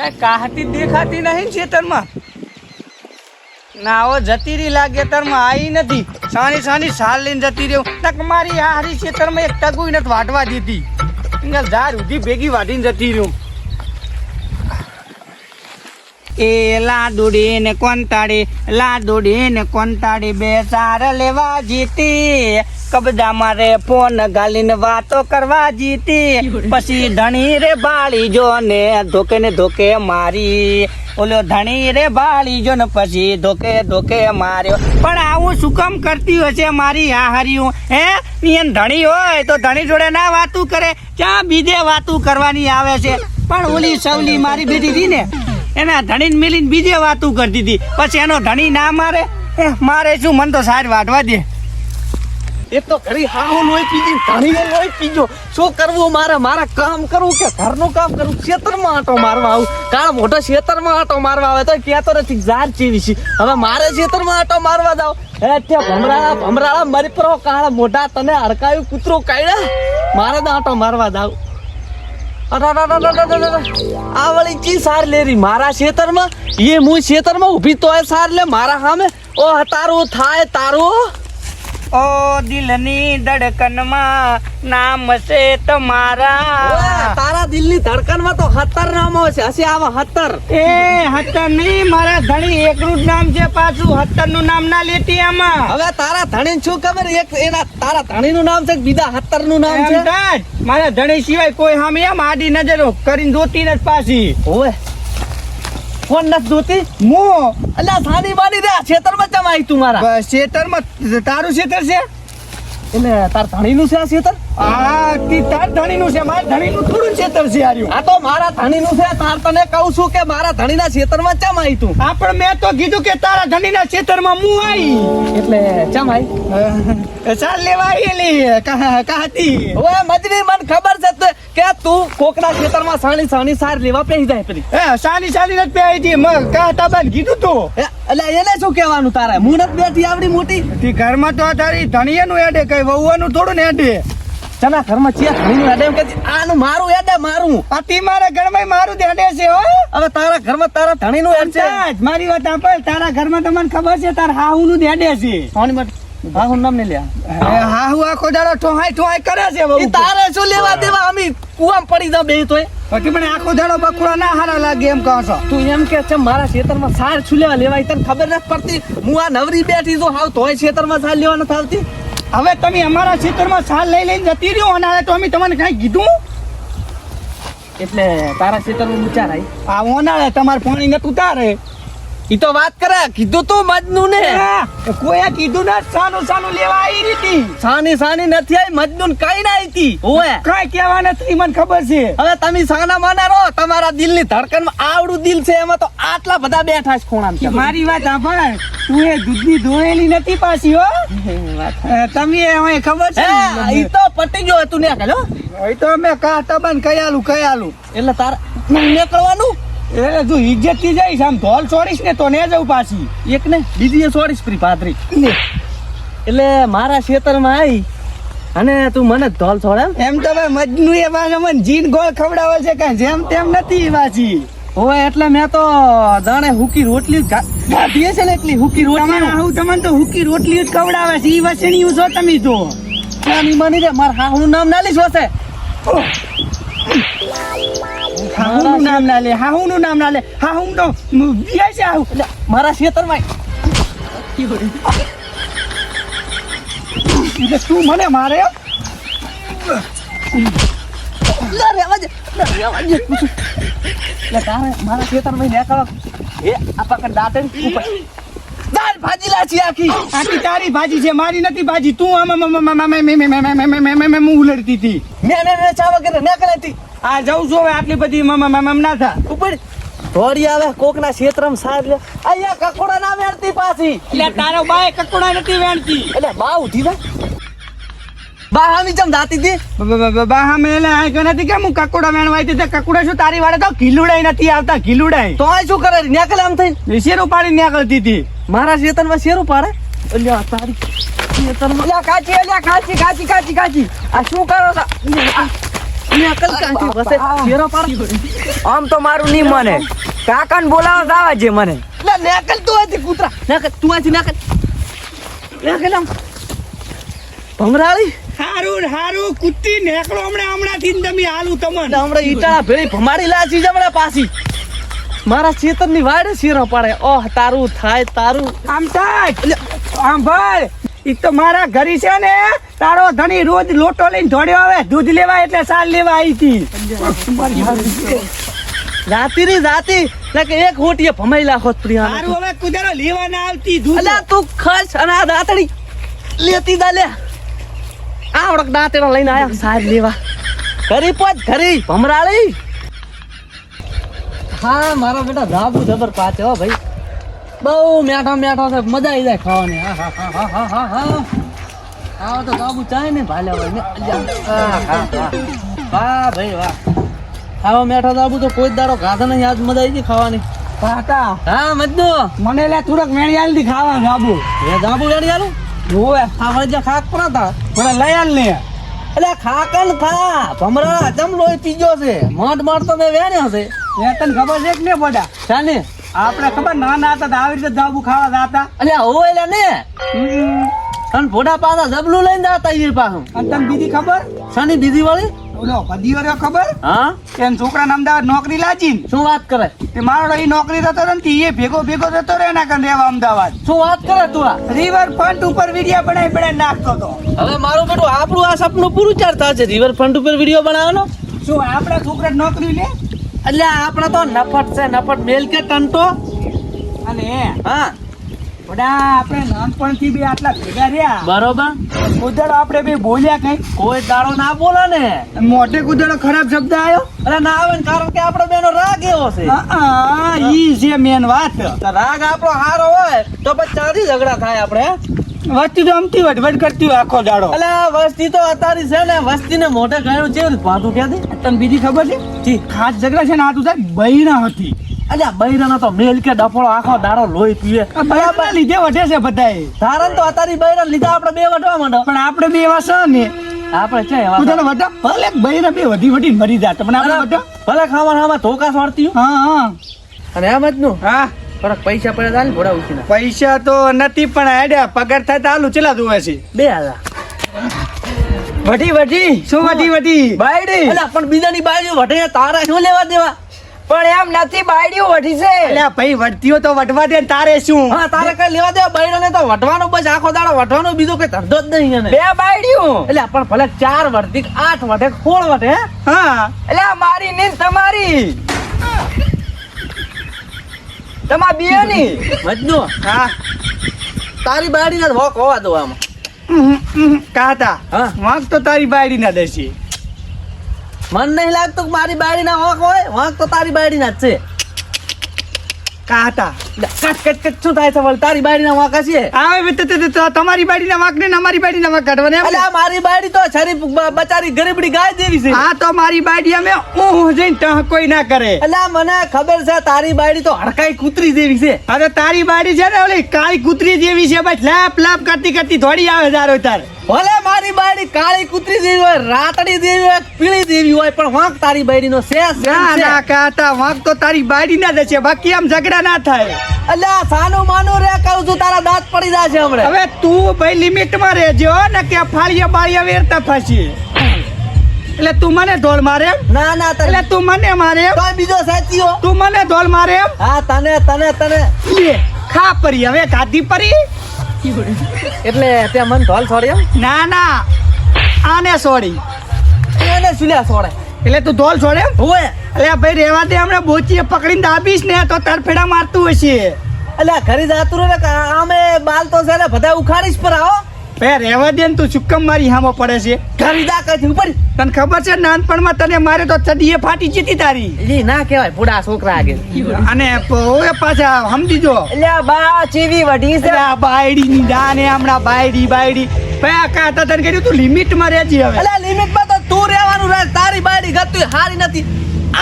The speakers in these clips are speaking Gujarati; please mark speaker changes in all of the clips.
Speaker 1: કઈ કાહતી દેખાતી નહીં ને ખેતરમાં ના જતી રહી લાગે તરમાં આવી નથી. સાની સાની સાલ લઈને જતી રહ્યો. તક મારી હારી ખેતરમાં એક ટકુઈ નથી વાટવા દીધી. ઇંગલ ઝાડ ઉધી ભેગી વાટીને જતી રહ્યો. એ લાદુડી ને કોંતાડે લાદુડી ને કોંતાડે બે સાર લેવા જીતી. કબજા મારે ફોન ગાલીને વાતો કરવા જીતી. પછી ધણી રે બાળી જો ને ધોકે ને ધોકે મારી. ઓલો ધણી રે બાળી જો ને પછી ધોકે ધોકે માર્યો. પણ આવું શું કામ કરતી હશે મારી આ હરિયું હે? નિયન ધણી હોય તો ધણી જોડે ના વાતું કરે. ક્યાં બીજે વાતું કરવાની આવે છે? પણ ઓલી સવલી મારી બીજી હતી ને એના ધણીને મિલીને બીજે વાતું કરતી હતી. પછી એનો ધણી ના મારે? મારે શું? મન તો સાહેબ વાટવા દે.
Speaker 2: એક તો ખરી હાહુ લોહી પીજી ધણીએ લોહી પીજો શું કરવું મારે? મારા કામ કરવું કે ઘરનું કામ કરવું? ખેતરમાં આટો મારવા આવું. કાળ મોટો ખેતરમાં આટો મારવા આવે તો કહેતો નથી, જાર ચીવી છે. હવે મારે ખેતરમાં આટો મારવા જાવ. હે ત્યાં ભમરાળા ભમરાળા મરી પરો કાળા મોઢા તને અડકાયું કૂતરો કાઢ્યા? મારે તો આટો મારવા જાવ. આ વળી ચી સાર લેરી મારા ખેતરમાં? એ હું ખેતરમાં ઊભી તોય સાર લે મારા સામે? ઓ તારું થાય, તારું.
Speaker 1: ઓ દિલની ધડકનમાં નામ છે તમારા.
Speaker 2: તારા દિલની ધડકનમાં તો હતર નામ છે. હશે આવા હતર.
Speaker 1: એ હતર નહીં મારા ધણી એકનું જ નામ છે પાછું. હતરનું નામ ના લેતી આમાં.
Speaker 2: હવે તારા ધણી શું ખબર? એક એના તારા ધણી નું નામ છે બીજા હતરનું નામ છે?
Speaker 1: મારા ધણી સિવાય કોઈ સામે એમ આડી નજરો કરીને જોતી નથી પાછી.
Speaker 2: ઓવે કોણ નથી જોતી?
Speaker 1: હું
Speaker 2: અલ્યા સાની બાની રે ખેતરમાં ચમ આવી તું મારા?
Speaker 1: ખેતરમાં તારું ખેતર છે?
Speaker 2: એટલે તાર ધણી નું છે આ ખેતર
Speaker 1: આ તી તાર ધણીનું છે મારા ધણીનું થોડું ખેતર છે આર્યું.
Speaker 2: આ તો મારા ધણીનું છે તાર તને કહું છું કે મારા ધણીના ખેતરમાં ચમ આવી તું?
Speaker 1: આ પણ મેં તો કીધું કે તારા ધણીના ખેતરમાં હું આવી
Speaker 2: એટલે ચમ આવી
Speaker 1: ચાલ લેવા આવેલી કહા-
Speaker 2: ઓએ મજની મને ખબર છે કે તું કોકના ખેતરમાં સાણી સાણી સાર લેવા પેહી જાય પેલી.
Speaker 1: એ સાની સાની નથી પેહી હતી મગ કહાતા બાન કીધું તો.
Speaker 2: એટલે એને શું કહેવાનું તારા? મુનત બેઠી આવડી મોટી?
Speaker 1: ઘરમાં તો તારી ધણીયાનું એડે કઈ વહુવાનું થોડું ને હેડે.
Speaker 2: ચના ઘરમાં ચિયા ધણીનું હેડે એમ કે આનું મારું હેડે મારું.
Speaker 1: આ તી મારા ઘરમાં મારું જ હેડે છે હો.
Speaker 2: હવે તારા ઘરમાં તારા ધણીનું હેડ છે?
Speaker 1: મારી વાત સાંભળ. તારા ઘરમાં તમને ખબર છે તાર હાહુનું જ હેડે છે
Speaker 2: સોની મત હા હું નામ ને લ્યા
Speaker 1: હાહુ આખો દાડો ઠોહાઈ ઠોહાઈ કરે છે
Speaker 2: બહુ તારે શું લેવા દેવા? અમે કુવામ પડી જા બે તોય.
Speaker 1: બાકી પણ આખો દાડો બકુડા ના હારા લાગે એમ કહો છો.
Speaker 2: તું એમ કે છે મારા ખેતરમાં સાર છુલેવા લેવા લેવાય? તને ખબર નથી પડતી? હું આ નવરી બેઠી છું હાવ તોય ખેતરમાં સાર લેવા નથી આવતી.
Speaker 1: હવે તમે અમારા ક્ષેત્રમાં સાલ લઈ લઈને જતી રહ્યો અને હવે તો અમે તમને કઈ કીધું?
Speaker 2: એટલે તારા ખેતરમાં વિચાર આવી
Speaker 1: આ ઓનાળે તમારે પાણી નથી ઉતારે
Speaker 2: એ તો વાત કરે કીધું તું મજનું ને
Speaker 1: કોઈ કીધું ના સાનું સાનું લેવા આવી રીતી
Speaker 2: સાની સાની નથી આવી મજનું કઈ ના આવી ઓએ
Speaker 1: કઈ કેવા નથી મને ખબર છે.
Speaker 2: હવે તમે સાના માના રહો તમારા દિલની ધડકનમાં આવડું દિલ છે એમાં તો આટલા બધા બેઠા છે ખૂણા
Speaker 1: મારી વાત સાંભળ તું એ દૂધની ધોયેલી નથી પાછી હો. તમે હવે ખબર છે?
Speaker 2: ઈ તો પટી ગયો હતું ને કાલો
Speaker 1: એ તો અમે કા તબન કયાલું કયાલું.
Speaker 2: એટલે તાર નીકળવાનું?
Speaker 1: એટલે તું ઇજ્જતથી જઈશ આમ ધોલ છોડીશ ને તો ને જવું પાછી.
Speaker 2: એક ને બીજી છોડીશ પ્રી પાદરી. એટલે મારા ખેતરમાં આવી અને તું મને ધોલ છોડે એમ
Speaker 1: તો મજનુ એ પાછો મને જીન ગોળ ખવડાવે છે કાંઈ જેમ તેમ નથી પાછી.
Speaker 2: ઓય એટલે મેં તો જાણે હુકી રોટલી જ ખાધી છે ને એટલી હુકી રોટલી.
Speaker 1: હું તમને તો હુકી રોટલી જ ખવડાવે છે એ વસણી છો તમે જો.
Speaker 2: નાની માની રે મારા હાહુનું નામ ના લીધું વસે
Speaker 1: હાહુનું નામ ના લે હાહુનું નામ ના લે. હાહુ તો વિયાય છે હાહુ.
Speaker 2: એટલે મારા ખેતરમાં
Speaker 1: તું મને મારે?
Speaker 2: લે રેવા એટલે તારે મારા ખેતરમાં નેકાળો ભાજી લાચી આખી
Speaker 1: આખી તારી ભાજી છે મારી નથી ભાજી હતી
Speaker 2: મેં ચા વગેરે નેકળે
Speaker 1: આ જઉં છું હવે આટલી બધી ના થા
Speaker 2: ઉપર ધોરી આવે કોક ના ક્ષેત્રમ લે અહીંયા કકોડા ના વેણતી પાછી
Speaker 1: એટલે તારો બાય કકોડા નથી વેણતી.
Speaker 2: એટલે બાવ ઉઠી ભાઈ બા આમી ચમ દાતી હતી
Speaker 1: બા હા મેં આ કે નથી કે હું કકોડા વેણવાય તે કકોડા શું તારી વાળે તો કિલુડાય નથી આવતા કિલુડાય
Speaker 2: તો આ શું કરે? નેકલ આમ થઈ
Speaker 1: શેરું પાડી નીકળતી હતી.
Speaker 2: મારા ખેતરમાં શેરું પાડે અલ્યા તારી ખેતરમાં અલ્યા કાચી અલ્યા કાચી કાચી કાચી કાચી. આ શું કરો આ નેકલ કાંથી બસે શેરો પાડ
Speaker 3: આમ તો મારું નહીં મને. કાકાને બોલાવો જાવા જે છે મને.
Speaker 2: લે નેકલ તું આથી કૂતરા. નેકલ તું આથી નેકલ નેકલ આમ. ભમરાળી?
Speaker 1: હારું હારું કુત્તી નેકળો હમણાં હમણાં થી તમે હાલું તમને.
Speaker 2: હમણાં ઈટાળા ભેળી ભમારી લાચી હમણાં પાછી. મારા ચેતનની વાડે શીરો પડે. ઓહ તારું થાય તારું.
Speaker 1: આમ થાય? આમ ભાઈ ઈ તો મારા ઘરી છે ને તારો ધણી રોજ લોટો લઈને દોડ્યો આવે દૂધ લેવા એટલે સાલ લેવા આવી હતી.
Speaker 2: જાતી રી જાતી કે એક હોટીએ ભમાઈ લાખો પ્રિયા
Speaker 1: સારું હવે કુદારો લેવા ના આવતી દૂધ.
Speaker 2: તું ખર્ચ અને આ દાંતડી લેતી દા લે. આવડક દાંતેડા લઈને આયા. સાહેબ લેવા. ઘરી પોત ઘરી. ભમરાળી. હા મારા બેટા ધાબુ જબર પાછો હો ભાઈ. બહુ મેઠો મેઠો છે મજા આવી જાય ખાવાની. હા હા હા હા હા હા હા. આવો તો ધાબુ ચાય ને ભાલ્યા હોય. ને વાહ ભાઈ વાહ. આવો મેઠો ધાબુ તો કોઈ દાડો ગાધા નહીં. આજ મજા આવી ગઈ ખાવાની.
Speaker 1: કાકા.
Speaker 2: હા મજનુ
Speaker 1: મને લે તુરક મેળિયાલથી ખાવા જાબુ
Speaker 2: એ ધાબુ વેણી આલું?
Speaker 1: હોવે
Speaker 2: આ વળજે ખાક પણ હતા
Speaker 1: થોડા લઈ આલ ને.
Speaker 2: એટલે ખાકન ખા ભમરા જમ લોહી પીજો છે. મઠ મઠ તો મેં વેણ્યો છે.
Speaker 1: એ તને ખબર છે કે ને બોડા?
Speaker 2: શાને?
Speaker 1: આપણે ખબર નાના હતા આવી રીતે જાબુ ખાવા જતા.
Speaker 2: એટલે હો એટલે ને. અને ભોડા પાછા જબલું લઈને જતા પાછું.
Speaker 1: અને તને બીજી ખબર?
Speaker 2: શાની બીજી વાળી?
Speaker 1: ઓલો વાર ખબર?
Speaker 2: હા?
Speaker 1: કે છોકરાને અમદાવાદ નોકરી લાજી
Speaker 2: શું વાત કરે?
Speaker 1: તે મારો એ નોકરી થતો રહ્યો ને એ ભેગો ભેગો થતો રહ્યો એના રહેવા અમદાવાદ.
Speaker 2: શું વાત કરે તું આ
Speaker 1: રિવર ફ્રન્ટ ઉપર વિડિયા બનાવી બનાવી નાખતો હતો
Speaker 2: હવે મારું બેટું આપણું આ સપનું પૂરું ચાલતા છે. રિવરફ્રન્ટ ઉપર વીડિયો બનાવવાનો?
Speaker 1: શું આપણા છોકરા નોકરી લે?
Speaker 2: એટલે આપણે તો નફટ છે. નફટ મેલ કે ટંટો
Speaker 1: અને
Speaker 2: હા.
Speaker 1: બધા આપણે નાનપણથી બી આટલા ભેગા રહ્યા.
Speaker 2: બરોબર.
Speaker 1: કુદળ આપણે બે બોલ્યા કઈ.
Speaker 2: કોઈ દાડો ના બોલે ને.
Speaker 1: મોટે કુદળ ખરાબ શબ્દ આવ્યો
Speaker 2: અરે ના આવે ને કારણ કે આપણો બેનો રાગ એવો છે.
Speaker 1: ઈ છે મેન વાત.
Speaker 2: રાગ આપણો હારો હોય તો પછી ચાંદી ઝઘડા થાય આપણે
Speaker 1: વસ્તી તો અમતી વટવટ કરતી હોય આખો દાડો.
Speaker 2: એટલે વસ્તી તો અતારી છે ને વસ્તી ને મોઢે ગયું છે ભાતું ક્યાંથી?
Speaker 1: તને બીજી ખબર છે? ખાસ ઝઘડા છે ને આ તું સાહેબ બહેના હતી.
Speaker 2: અલ્યા બૈરાનો તો મેલ કે ડફોળો આખો દારો લોહી પીવે.
Speaker 1: આ બૈરાના લીધે વઢે છે બધાએ
Speaker 2: ધારણ તો અતારી બૈરા લીધા આપણે બે વઢવા માંડો.
Speaker 1: પણ આપણે બે એવા છે ને
Speaker 2: આપણે છે એવા
Speaker 1: કુદળ વઢા ભલે બૈરા બે વધી વધી મરી જાત પણ આપણે વઢા
Speaker 2: ભલે ખાવા ખાવા ધોકા સોડતી
Speaker 1: હા. હા
Speaker 2: અને એમ જ નું.
Speaker 1: હા.
Speaker 2: થોડાક પૈસા પડ્યા તા ને ઘોડા ઉછીના.
Speaker 1: પૈસા તો નથી પણ હેડ્યા પગાર થાય તો આલુ ચેલા જોવે છે.
Speaker 2: બે હજાર
Speaker 1: વઢી વધી. શું વધી વઢી
Speaker 3: બાયડી.
Speaker 2: પણ બીજાની બાજુ વઢે તારા શું લેવા દેવા?
Speaker 3: પણ એમ નથી બાયડીઓ વઢી છે.
Speaker 1: અલ્યા ભાઈ વઢતીઓ તો વટવા દે તારે શું?
Speaker 2: હા તારે કઈ લેવા દેવા ને તો વટવાનો બસ આખો દાડો વટવાનો બીજો કઈ ધંધો જ નહીં એને.
Speaker 3: બે બાયડીઓ?
Speaker 2: એટલે પણ ભલે ચાર વઢતી આઠ વઢે ખોળ સોળ વટે હા?
Speaker 3: એટલે આ મારી ને તમારી. તમાર બેની
Speaker 2: મજનુ
Speaker 1: હા.
Speaker 2: તારી બાયડી ના વોક હોવા દો આમાં.
Speaker 1: કાતા.
Speaker 2: હા.
Speaker 1: વાંક તો તારી બાયડી ના દેશે
Speaker 2: મન નહીં લાગતું કે મારી બાડી ના વોક હોય. વાંક તો તારી બાડી ના જ છે.
Speaker 1: કાતા
Speaker 2: કટ કટ કટ શું થાય છે વળી? તારી બાડી ના વાંક છે
Speaker 1: આવે તમારી બાયડી ના વાંક ને અમારી બાયડી ના વાંક કાઢવાને?
Speaker 2: અલ્યા મારી બાડી તો શરીફ બચારી ગરીબડી ગાય જેવી છે.
Speaker 1: આ તો મારી બાયડી અમે હું જઈને ટહ કોઈ ના કરે.
Speaker 2: અલ્યા મને ખબર છે તારી બાડી તો હડકાઈ કૂતરી જેવી છે.
Speaker 1: હવે તારી બાયડી છે ને ઓલી કાળી કૂતરી જેવી છે બસ લાપ લાપ કરતી કરતી થોડી આવે તારો તાર.
Speaker 2: ભલે મારી બાડી કાળી કૂતરી જેવી હોય રાતડી જેવી હોય પીળી જેવી હોય પણ વાંક તારી બાયડી નો છે.
Speaker 1: ના ના કાતા વાંક તો તારી બાયડી ના દેશે બાકી આમ ઝઘડા ના થાય.
Speaker 2: અલ્યા સાનું માનું રે કહું છું તારા દાંત પડી જશે હમણાં.
Speaker 1: હવે તું ભાઈ લિમિટમાં રહેજો ને કે ફાળિયા બાળિયા વેરતા ફસી એટલે તું મને ઢોલ મારે
Speaker 2: ના ના
Speaker 1: એટલે તું મને મારે
Speaker 2: તો બીજો સાચીઓ.
Speaker 1: તું મને ઢોલ મારે
Speaker 2: હા તને તને તને.
Speaker 1: ખા પરી હવે ગાધી પરી?
Speaker 2: એટલે ત્યાં મન ધોલ છોડ્યો
Speaker 1: ના ના. આને છોડી.
Speaker 2: એને સુલ્યા છોડે.
Speaker 1: એટલે તું ધોલ છોડે
Speaker 2: હોય
Speaker 1: એટલે ભાઈ રેવા દે હમણાં બોચીએ પકડીને દાબીશ ને તો તરફેડા મારતું હશે.
Speaker 2: અલ્યા ઘરે જાતું રે કે આમે બાલ તો છે ને બધા ઉખાડીશ પર આવો.
Speaker 1: ભાઈ રેવા દે ને તું ચુક્કમ મારી હામો પડે છે.
Speaker 2: ઘરી દાખલ ઉપર.
Speaker 1: તને ખબર છે નાનપણમાં તને મારે તો ચડીએ ફાટી જીતી તારી.
Speaker 2: લી ના કહેવાય બુડા છોકરા આગળ.
Speaker 1: અને ઓય પાછા સમજી જો.
Speaker 3: એટલે બા ચીવી વઢી છે.
Speaker 1: આ બાયડી ની દાને હમણાં બાયડી બાયડી. ભાઈ કા તા તને કહ્યું તું? લિમિટમાં રહેજી હવે.
Speaker 2: અલ્યા લિમિટમાં તો તું રહેવાનું રહે તારી બાયડી ગતું હારી નથી.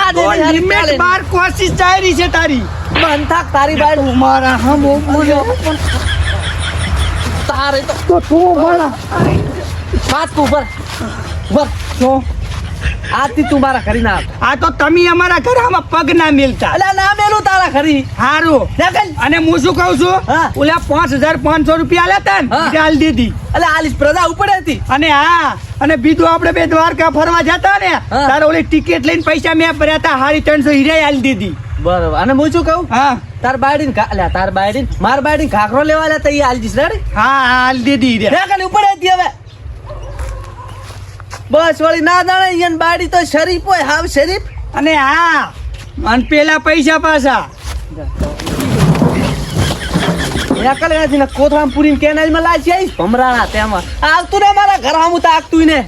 Speaker 2: આ દે
Speaker 1: લિમિટ બાર કોશિશ ચાલી છે તારી.
Speaker 2: બંધ તારી
Speaker 1: બાયડી. મારા હમ બોલ્યો
Speaker 2: તારે તો.
Speaker 1: તો તું મારા
Speaker 2: વાત ઉપર ઉપર પર
Speaker 1: તો?
Speaker 2: આજથી તું મારા ખરી ના
Speaker 1: આ તો તમે અમારા ઘરમાં પગ ના મિલતા.
Speaker 2: એટલે ના મેલું તારા ખરી
Speaker 1: હારું. અને હું શું કહું છું. ઓલા પાંચ હજાર પાંચસો રૂપિયા લેતા ને ચાલ દીધી.
Speaker 2: એટલે આલીશ પ્રજા ઉપડે હતી.
Speaker 1: અને હા અને બીજું આપણે બે દ્વારકા ફરવા જતા ને. તારે ઓલી ટિકિટ લઈને પૈસા મેં ભર્યા હતા હારી ત્રણસો હીરા આલી દીધી.
Speaker 2: બરોબર. અને હું શું કહું?
Speaker 1: હા.
Speaker 2: તાર બાયડીને અલ્યા તાર બાયડીને માર બાયડીને ઘાઘરો લેવા લેતા એ આલજીશ દીધી
Speaker 1: હા હા આલી દીધી.
Speaker 2: દેખાય ઉપડે હતી હવે. બસ વળી ના જાણે ઈયન બાડી તો શરીફ હોય હાવ શરીફ.
Speaker 1: અને હા અને પેલા પૈસા પાછા.
Speaker 2: એકલ નથી ને કોથળામાં પૂરીને કેનાલમાં લાજી આવીશ. ભમરાણા તેમાં. આવતું ને મારા ઘર આમ તો આગતું ને.